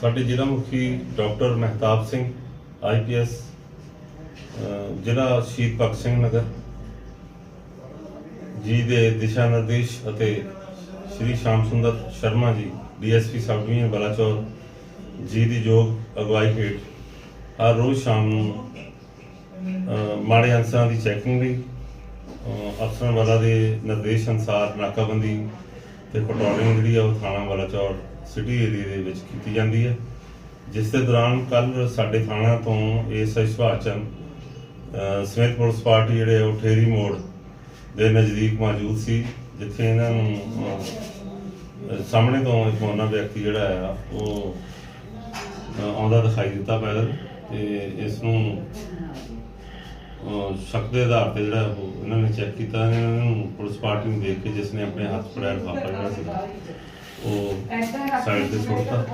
ਸਾਡੇ ਜ਼ਿਲ੍ਹਾ ਮੁਖੀ ਡਾਕਟਰ ਮਹਿਤਾਬ ਸਿੰਘ ਆਈਪੀਐਸ ਜ਼ਿਲ੍ਹਾ ਸ਼ਹੀਦ ਭਗਤ ਸਿੰਘ ਨਗਰ, ਜੀ ਦੇ ਦਿਸ਼ਾ ਨਿਰਦੇਸ਼ ਅਤੇ ਸ਼੍ਰੀ ਸ਼ਾਮ ਸੁੰਦਰ Sharma ji DSP sub division Balachaur ਜੀ ਦੀ ਯੋਗ ਅਗਵਾਈ ਹੇਠ ਹਰ ਰੋਜ਼ ਸ਼ਾਮ ਨੂੰ ਮਾੜੇ ਅੰਸਰਾਂ ਦੀ ਚੈਕਿੰਗ ਲਈ ਅਫਸਰਾਂ ਵਾਲਾ ਦੇ ਨਿਰਦੇਸ਼ ਅਨੁਸਾਰ ਨਾਕਾਬੰਦੀ ਤੇ ਪੈਟਰੋਲਿੰਗ ਜਿਹੜੀ ਆ ਉਹ ਥਾਣਾ ਬਲਾਚੌਰ ਸਿਟੀ ਏਰੀਆ ਦੇ ਵਿੱਚ ਕੀਤੀ ਜਾਂਦੀ ਹੈ। ਜਿਸ ਦੇ ਦੌਰਾਨ ਕੱਲ ਸਾਡੇ ਥਾਣਾ ਤੋਂ ਇਸ ਸੁਭਾਚਨ ਸਮੇਤ ਪੁਲਿਸ ਪਾਰਟੀ ਜਿਹੜੇ ਉਹ ਠੇਰੀ ਮੋੜ ਦੇ ਨਜ਼ਦੀਕ ਮੌਜੂਦ ਸੀ, ਜਿੱਥੇ ਇਹਨਾਂ ਨੂੰ ਸਾਹਮਣੇ ਤੋਂ ਇੱਕ ਮੋਨਾ ਵਿਅਕਤੀ ਜਿਹੜਾ ਆ ਉਹ ਆਉਂਦਾ ਦਿਖਾਈ ਦਿੱਤਾ ਪੈਦਲ ਤੇ ਇਸ ਨੂੰ ਸ਼ੱਕ ਦੇ ਆਧਾਰ ਤੇ ਜਿਹੜਾ ਉਹ ਇਹਨਾਂ ਨੇ ਚੈੱਕ ਕੀਤਾ, ਇਹਨਾਂ ਨੂੰ ਪੁਲਿਸ ਪਾਰਟੀ ਨੂੰ ਦੇਖ ਕੇ ਜਿਸ ਨੇ ਆਪਣੇ ਹੱਥ ਫੜਿਆ ਲਿਫਾਫਾ ਜਿਹੜਾ ਸੀ ਉਹ ਸਾਈਡ ਤੇ ਸੁੱਟਤਾ।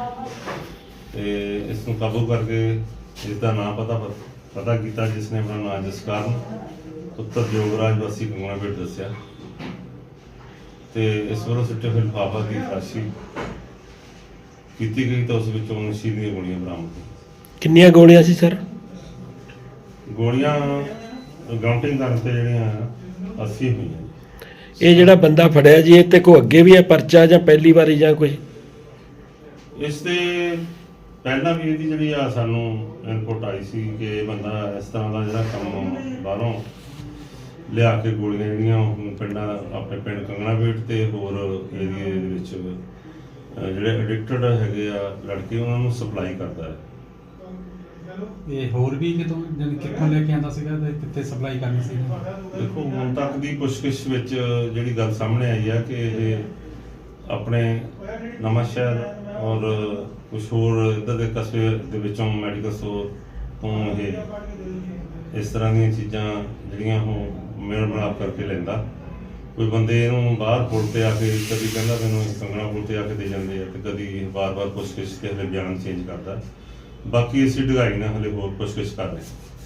ਤੇ ਇਸ ਨੂੰ ਕਾਬੂ ਕਰਕੇ ਇਸ ਦਾ ਨਾਮ ਪਤਾ ਪਤਾ ਕੀਤਾ ਜਿਸ ਨੇ ਆਪਣਾ ਨਾਮ ਜਸਕਰਨ, ਪੁੱਤਰ ਜੋਗਰਾਜ ਵਾਸੀ ਗੰਗਾਪੇਟ ਦੱਸਿਆ। ਤੇ ਇਸ ਵੱਲੋਂ ਸਿੱਟੇ ਹੋਏ ਲਿਫਾਫਾ ਦੀ ਤਲਾਸ਼ੀ ਕੀਤੀ ਗਈ ਤਾਂ ਉਸ ਵਿੱਚੋਂ ਨਸ਼ੀਲੀ ਗੋਲੀਆਂ ਬਰਾਮਦ ਕਿੰਨੀਆਂ ਗੋਲੀਆਂ ਸੀ, ਸਰ? ਗੋਲੀਆਂ ਕਾਊਂਟਿੰਗ ਕਰਨ ਤੇ ਜਿਹੜੀਆਂ 80 ਹੋਈਆਂ। ਇਹ ਜਿਹੜਾ ਬੰਦਾ ਫੜਿਆ ਜੀ ਇਹ ਤੇ ਕੋ ਅੱਗੇ ਵੀ ਹੈ ਪਰਚਾ ਜਾਂ ਪਹਿਲੀ ਵਾਰੀ ਜਾਂ ਕੋਈ? ਇਸ ਤੇ ਪਹਿਲਾਂ ਵੀ ਇਹਦੀ ਜਿਹੜੀ ਆ ਸਾਨੂੰ ਇਨਪੁਟ ਆਈ ਸੀ ਕਿ ਇਹ ਬੰਦਾ ਇਸ ਤਰ੍ਹਾਂ ਦਾ ਜਿਹੜਾ ਕੰਮ ਬਾਹਰੋਂ ਲਿਆ ਕੇ ਗੋਲੀਆਂ ਜਿਹੜੀਆਂ ਉਹ ਪਿੰਡਾਂ ਆਪਣੇ ਪਿੰਡ ਕੰਗਣਾਵੇਟ ਤੇ ਹੋਰ ਏਰੀਏ ਦੇ ਵਿੱਚ ਜਿਹੜੇ ਐਡਿਕਟਡ ਹੈਗੇ ਆ ਲੜਕੇ ਉਹਨਾਂ ਨੂੰ ਸਪਲਾਈ ਕਰਦਾ ਹੈ। ਇਹ ਹੋਰ ਵੀ ਕਿਤੋਂ ਜਾਣੀ ਕਿੱਥੋਂ ਲੈ ਕੇ ਆਂਦਾ ਸੀਗਾ ਤੇ ਕਿੱਥੇ ਸਪਲਾਈ ਕਰਨੀ ਸੀ? ਦੇਖੋ, ਹੁਣ ਤੱਕ ਦੀ ਪੁੱਛਗਿੱਛ ਵਿੱਚ ਜਿਹੜੀ ਗੱਲ ਸਾਹਮਣੇ ਆਈ ਆ ਕਿ ਇਹ ਆਪਣੇ ਨਵਾਂ ਔਰ ਕੁਝ ਹੋਰ ਇੱਧਰ ਦੇ ਕਸਬੇ ਦੇ ਵਿੱਚੋਂ ਮੈਡੀਕਲ ਸਟੋਰ ਤੋਂ ਇਹ ਇਸ ਤਰ੍ਹਾਂ ਦੀਆਂ ਚੀਜ਼ਾਂ ਜਿਹੜੀਆਂ ਉਹ ਮੇਲ ਮਿਲਾਪ ਕਰਕੇ ਲੈਂਦਾ। ਕੋਈ ਬੰਦੇ ਇਹਨੂੰ ਬਾਹਰ ਪੁਲ ਤੇ ਆ ਕੇ ਕਦੀ ਕਹਿੰਦਾ ਮੈਨੂੰ ਕੰਗਣਾ ਪੁਲ ਤੇ ਆ ਕੇ ਦੇ ਜਾਂਦੇ ਆ ਤੇ ਕਦੀ ਇਹ ਵਾਰ-ਵਾਰ ਪੁੱਛਗਿੱਛ ਤੇ ਬਿਆਨ ਚੇਂਜ ਕਰਦਾ। ਬਾਕੀ ਅਸੀਂ ਢਗਾਈ ਨਾਲ ਹਲੇ ਹੋਰ ਪੁੱਛਗਿੱਛ ਕਰ ਰਹੇ ਹਾਂ।